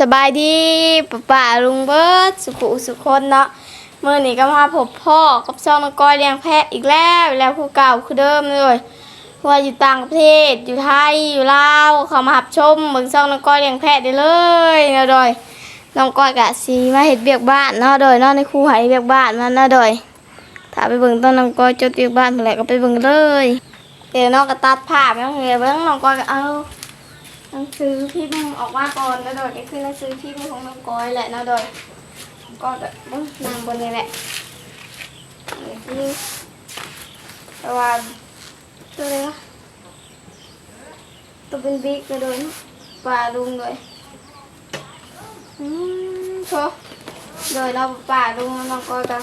สบายดีป้าป่าลุงเบิร์ดสุขุสุคนเนาะเมื่อนี้ก็มาพบพ่อกับช่องน้องก้อยเลี้ยงแพะอีกแล้วแล้วผู้เก่าคือเดิมเลยว่าอยู่ต่างประเทศอยู่ไทยอยู่ลาวเขามาหับชมเบิ่งช่องน้องก้อยเลี้ยงแพะได้เลยเนาะโดยน้องก้อยกะสีมาเห็ดเบียกบ้านเนาะโดยเนาะในครูหายเบียกบ้านมาเนาะโดยถ้าไปเบิ่งต้นน้องก้อยจดเบียกบ้านเมื่อไหร่ก็ไปเบิ่งเลยเดี๋ยวน้องก็ตัดภาพน้องเหียเบิ่งน้องก้อยก็เอา หนังสือพิมพ์ออกมาก่อนแล้วโดยก็คือหนังสือพิมพ์ของน้องก้อยแหละนะโดยก็แบบนางบนนี้แหละนี่คือแต่ว่าตัวอะไรวะตัวเป็นบิ๊กนะโดยปลาลุงเลยอืมโชว์โดยเราปลาลุงน้องก้อยกัน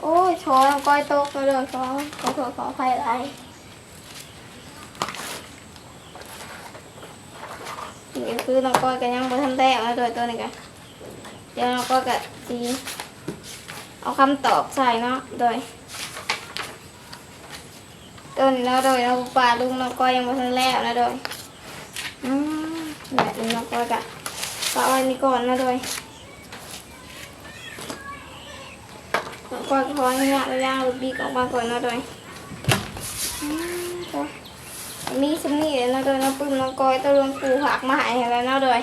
โอ้ยโชว์น้องก้อยตกแล้วโดยขอขอโทษขออภัยอะไร นี่คือน้องก้อยก็ยังบ่ทันแตกมาโดยตัวนี้กันเดี๋ยวน้องก้อยก็สีเอาคำตอบใส่เนาะโดยตัวนี้เนาโดยเราป่าลุงน้องก้อยยังบ่ทันแล้วนะโดยอืมแบบนี้น้องก้อยก็ฝากไว้นี่ก่อนนะโดยน้องก้อยก็ขออนุญาตย่างลูกบิ๊กออกมาก่อนนะโดยอืม มีสมีเลยนะโดยน้องปื้มน้องกอยตัวรวมปูผักมาใหายแล้วเนาะโดย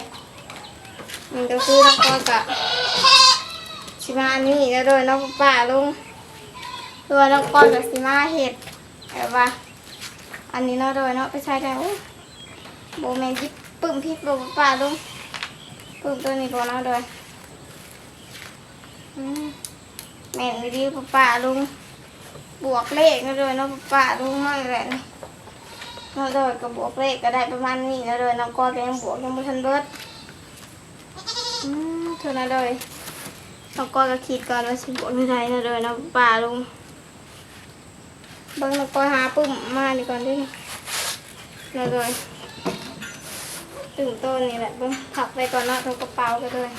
มันก็คือน้องกอยกับชิมานี่แล้วโดยน้องป่าลุงตัวน้องกอยกับชิมาเห็ดแบบว่า อันนี้เนาะโดยเนาะไปใช้ได้โบแมนที่ปื้มพี่โบป่าลุงปื้มตัวนี้ก่อนเนาะโดยแม่นดีๆป่าลุงบวกเลขนะโดยเนาะป่าลุงมากเลย เราโดยกับบวกเลขก็ได้ประมาณนี้แล้วโดยน้องก้อยก็ยังบวกยังไม่ทันเบิดอืมเท่านั้นเลยน้องก้อยก็คิดก่อนว่าสิบวกไม่ได้นะโดยน้องป่าลุงเบิ่งน้องก้อยหาปุ่มมานี่ก่อนด้วยนะโดยตึงต้นนี่แหละเบิ่งผักไปก่อนเนาะทงกระเป๋าก็เลย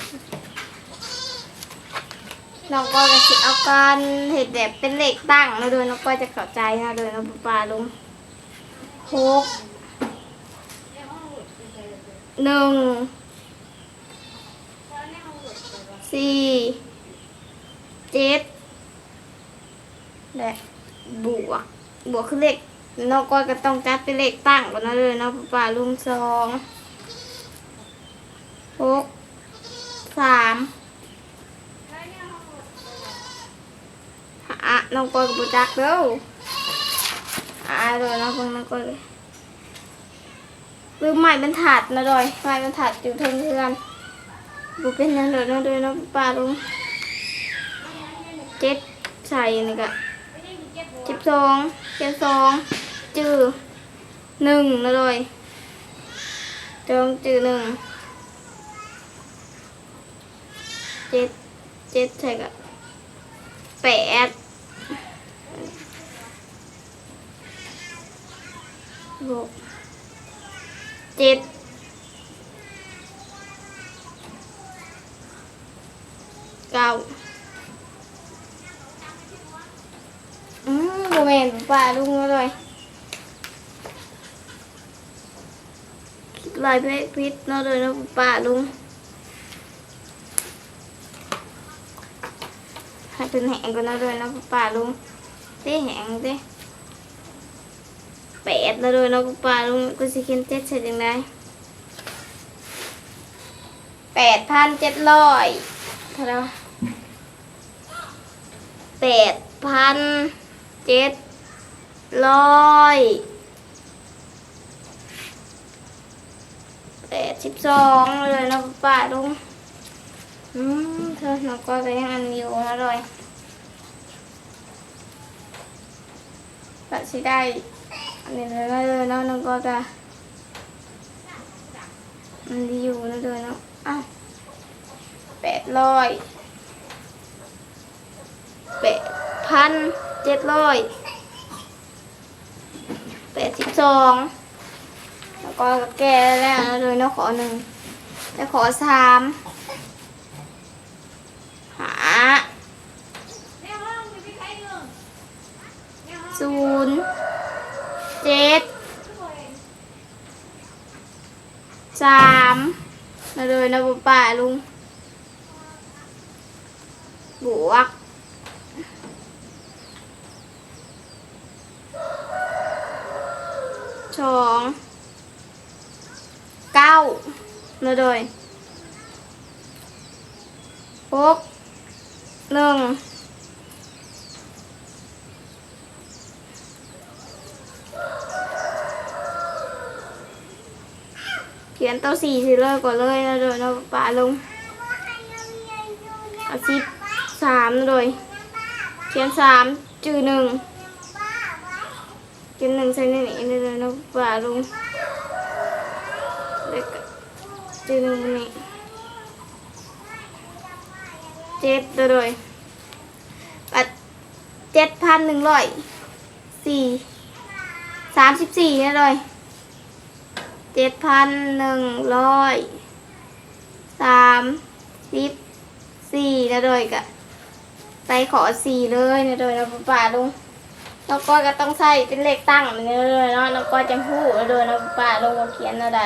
น้องก้อยก็คิดเอาการเห็ดแบบเป็นเหล็กตั้งนะโดยน้องก้อยจะเข้าใจนะโดยน้องป่าลุง หกหนึ่งสี่เจ็ดและบวก บวกคือเลขนอกก้อยก็ต้องจัดเป็นเลขตั้งก่อนนะเลยเนาะป่าลุงสองหกสามอะน้องก้อยกับบุจักเด้อ อ่าโดยนะพิ่งมันก็เลยลืมใหม่บรรทัดนะโดยใหม่บรรทัดอยู่เทิงเทือนบุเป็นยังโดยนะโดยนะป้าลุงเจ็ดใส่นี่ก็สิบสองเจ็ดสองจือหนึ่งนะโดยจงจือหนึ่งเจ็ดเจ็ดใส่ก็แปด หกเจ็ดเก้าอืมโมเมนป่าลุงมาเลยคิดลายเพชรพิษเนาะเลยเนาะป่าลุงให้เป็นแหงก่อนเนาะเลยเนาะป่าลุงเต้แหงเต้ แปดแล้วด้วยเนาะกูปลาลุงกูสิเขียนเจ็ดใช่ยังไงแปดพันเจ็ดร้อยเท่าไหร่แปดพันเจ็ดร้อยแปดสิบสองเลยเนาะกูปลาลุงอืมเธอน้องก็จะยังอันอยู่นะเลยก็สิได้ นนี้เลยเลยเนาะน้องก็จะมันดีอยู่นะเลยเนาะอ้าวแปดร้อยแปดพันเจ็ดร้อยแปดสิบสองแล้วก็แก้แล้วเลยเนาะขอหนึ่งจะขอสามหาศูนย์ เจ็ดสามมาเลยนะป้าลุง บวกสองเก้านะโดยหกหนึ่ง เขียนตัวสี่สิเลยก่อนเลยนะโดยนะป่าลงอาสิบสามนะโดย เขียนสามจือหนึ่งเขียนหนึ่งใส่ในนี้นะโดยนะป่าลงเล็กจือหนึ่งนี้เจ็ดนะโดยปัดเจ็ดพันหนึ่งร้อยสี่สามสิบสี่นะโดย เจ็ดพันหนึ่งร้อยสามสิบสี่นะโดยกะใส่ขอสี่เลยนะโดยนะป่าลุงน้องก้อยก็ต้องใส่เป็นเลขตั้งนะเลยเนาะน้องก้อยจังหู้นะโดยนะป่าลุงว่าเขียนอะไร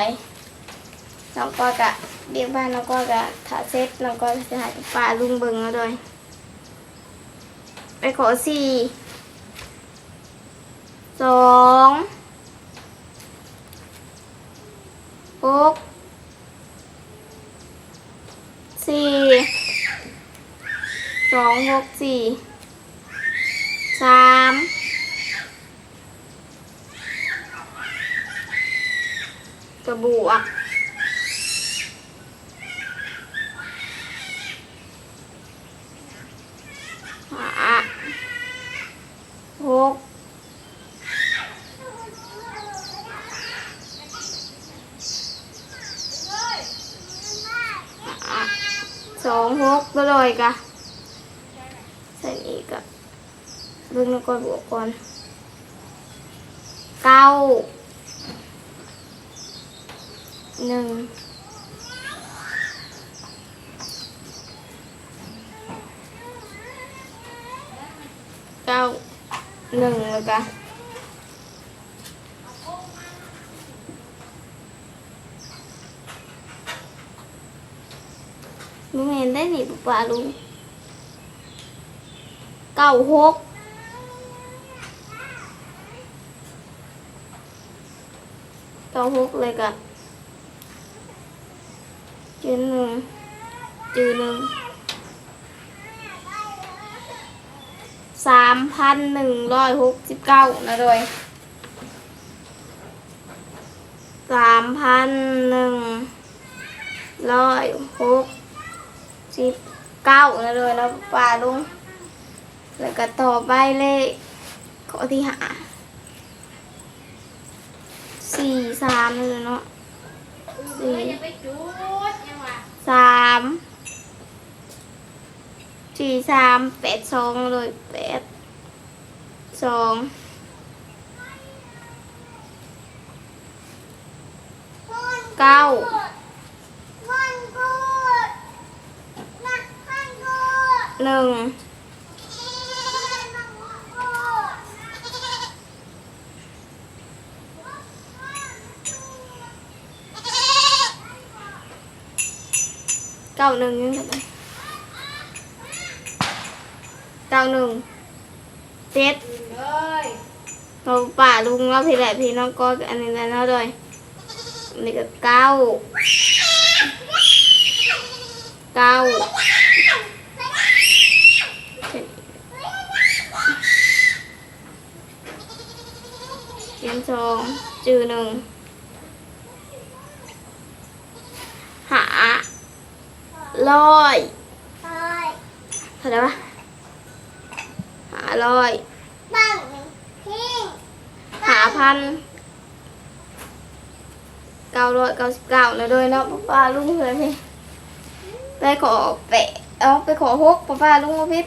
น้องก้อยกะเรียกบ้านน้องก้อยกะถ้าเซ็ตน้องก้อยจะห้ป่าลุงเบิ่งนะโดยไปขอสี่สอง หกสี่สองหกสี่สามกระบวกห้าหกห้าสองหกก็เลยกะใส่อีกอะเบิ่งแล้ว ก่อนบวกก่อนเก้าหนึ่งเก้าหนึ่งแล้วกะลุงเห็นได้หนิปุ๊บป่าลุงเก้าหก เก้าหกเลยกะจืดหนึ่งจืดหนึ่งสามพันหนึ่งร้อยหกสิบเก้านะโดยสามพันหนึ่งร้อยหกสิบเก้านะโดยนะป่าลุงแล้วก็ต่อไปเลขข้อที่หา สี่สามเลยเนาะสี่สามสี่สามแปดสองเลยแปดสองเก้าหนึ่ง เก้าหนึ่งยังไงเก้าหนึ่งเจ็ดเราป่าลุงเราพี่แหละพี่น้องก็อันนี้แล้วเนาะเลยอันนี้ก็เก้าเก้าเขียนสองจือหนึ่งหา ร้อยเท่าไหร่วะหาร้อยหาพันเก้าร้อยเก้าสิบเก้านะโดยเนาะป้าลุงเลยพี่ไปขอแปะเอาไปขอหกป้าลุงมาพิษ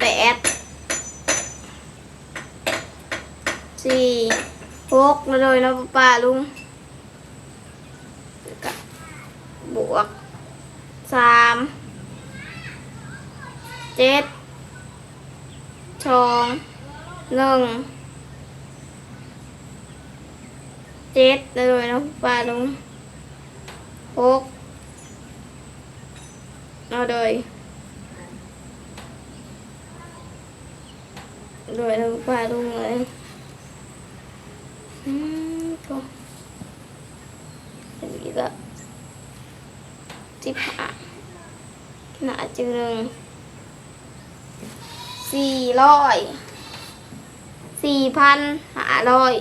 แปดสี่หกนะโดยเนาะป้าลุง บว กสามเจ็ดสองหนึ่งเจ็ดเลยนะป้าลุงหกเอาโดยโดยเราปลาลุงเลยอืมก็เป็นอีกแล้วสิบห้าหนา จึงหนึ่งสี่ร้อยสี่พันห้าร้อย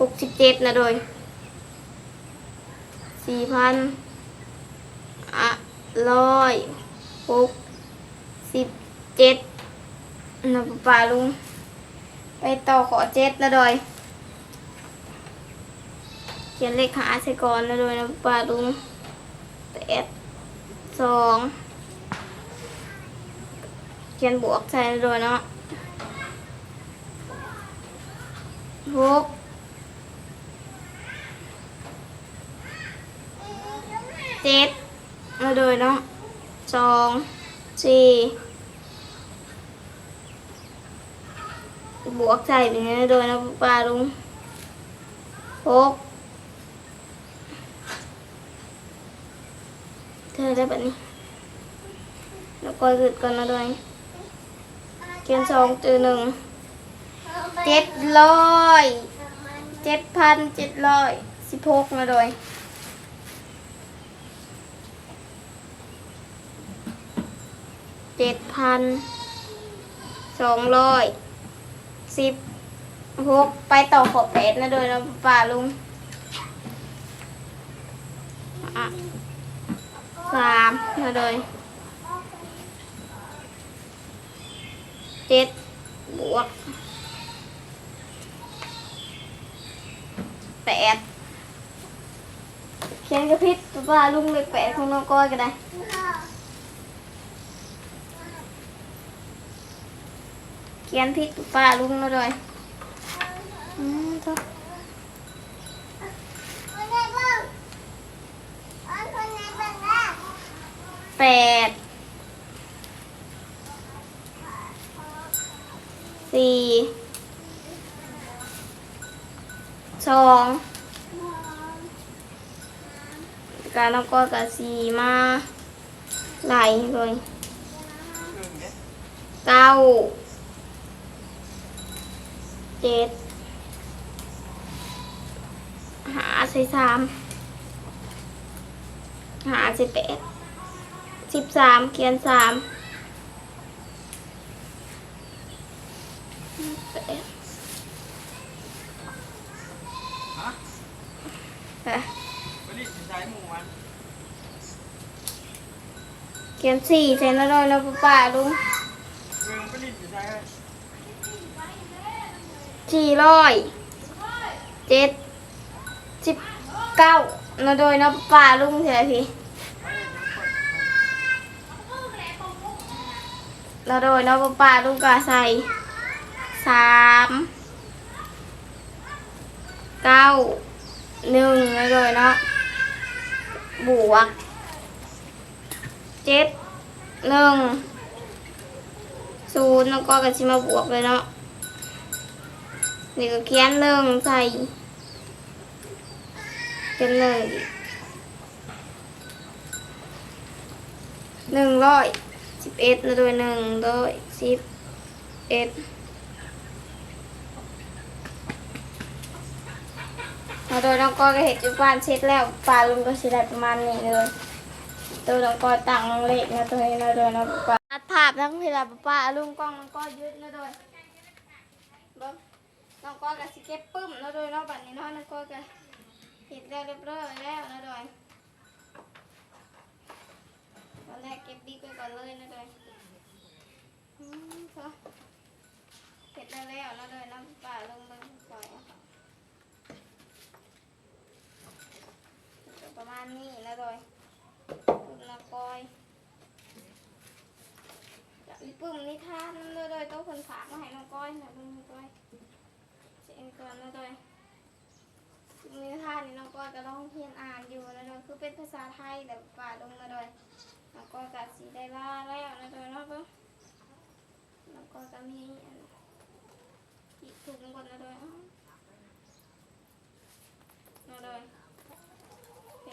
หกสิบเจ็ดนะโดยสี่พันอะร้อยหกสิบเจ็ดนะป่าลุง ไปต่อขอเจ็ดนะโดยเขียนเลขหาใส่ก่อนนะโดยนะป่าลุงแปดสอง เขียนบวกใส่นะโดยเนาะหกเจ็ดนะโดยเนาะสองสี่บวกใส่ไปนี้นะโดยนะป่าลุงหกเธอได้แบบนี้แล้วก็หยุดก่อนนะด้วย เขียนสองจือหนึ่งเจ็ดร้อยเจ็ดพันเจ็ดร้อยสิบหกนะด้วยเจ็ดพันสองร้อยสิบหกไปต่อขอบแปดนะโดยนะป่าลุงอะสามมาเลย เจ็ดบวกแปดเขียนกระพริบป้าลุงเลขแปดของน้องก้อยก็ได้เขียนพิษป้าลุงแล้วด้วยอืมเถอแปดสี่สองการ น้องก้อยกับสีมาไหลเลยเก้าเจ็ดหาใส่สามหาใส่แปดสิบสามเขียนสามแปดค่ะ ผลิตใช้หมูมัน เขียนสี่ใส่น้อยๆแล้วป้าลุงเมืองผลิตใช้สี่ร้อยเจ็ดสิบเก้าน้อยๆนาะป้าลุงเท่าไหร่พี่เราโดยเนาะป้าลูกกาใส่สามเก้าหนึ่งเราโดยเนาะบวก เจ็ดหนึ่งศูนย์แล้วก็กระชิมาบวกเลยเนาะนี่ก็เขียนหนึ่งใส่เป็นหนึ่งหนึ่งร้อยสิบเอ็ดนะโดยหนึ่งโดยสิบเอ็ดมาโดยน้องก้อยก็เห็นจุดบ้านเช็ดแล้วปลาลุงก็สิได้ประมาณนี้เลย ตัวน้องก้อยต่างน้องเล็กนะตัวนี้นะโดยน้องปลาอัดภาพทั้งเวลาป้าลุงกล้องน้องก้อยยึดนะโดยน้องก้อยก็สิเก็บปึ้มนะโดยน้องบัดนี้นาะน้องก้อยก็เห็นแล้วเรียบร้อยแล้วนะโดยตอนแรกเก็บบิ๊กไว้ก่อนเลยนะโดยเสร็จแล้วแล้วนะเลยน้ำปลาลงมาปล่อยประมาณนี้นะโดยปุ่มนะกอยจะมี ปุ่มนิทานนั่นเลยโดยต้องคนฝากมาให้น้องก้อยนะน้องก้อยเช็คก่อนนะโดยมนิทานนี่น้องก้อยก็ต้องเพียนอ่านอยู่นะโดยคือเป็นภาษาไทยแต่ปลาลงนะโดยน้องก้อยก็สีได้ล่าแล้วนะโดยเนาะเบิ่งแล้วก็จะมีอีกถุงก่อนนะโดยอ้าวนะโดยเค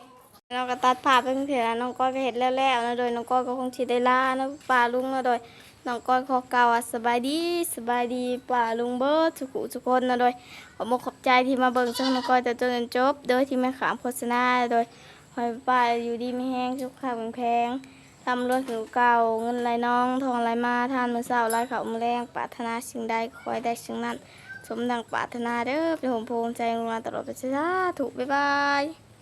น้องก็ตัดภาพเพื่อนๆน้องก้อยก็เห็นแล้วแล้วนะโดยน้องก้อยก็คงสิได้ลานะป่าลุงนะโดย น้องก้อยขอกล่าวว่าสบายดีสบายดีป่าลุงเบิร์ดสุขุทุกคนนะโดยขอบอกขอบใจที่มาเบิ่งช่องน้องก้อยแต่จนจนจบ โดยที่ไม่ขามโฆษณาโดยคอยป่าอยู่ดีไม่แห้งสุขภาพแข็งทำรวยผิวเก่าเงินไหลน้อง ทองไหลมาทานมือเศร้าไหลเขามือแรงปรารถนาสิ่งใดคอยได้สิ่งนั้น สมดังปรารถนาเด้อเป็นผมภูมิใจของเราตลอดไปจ้าถูกบ๊ายบาย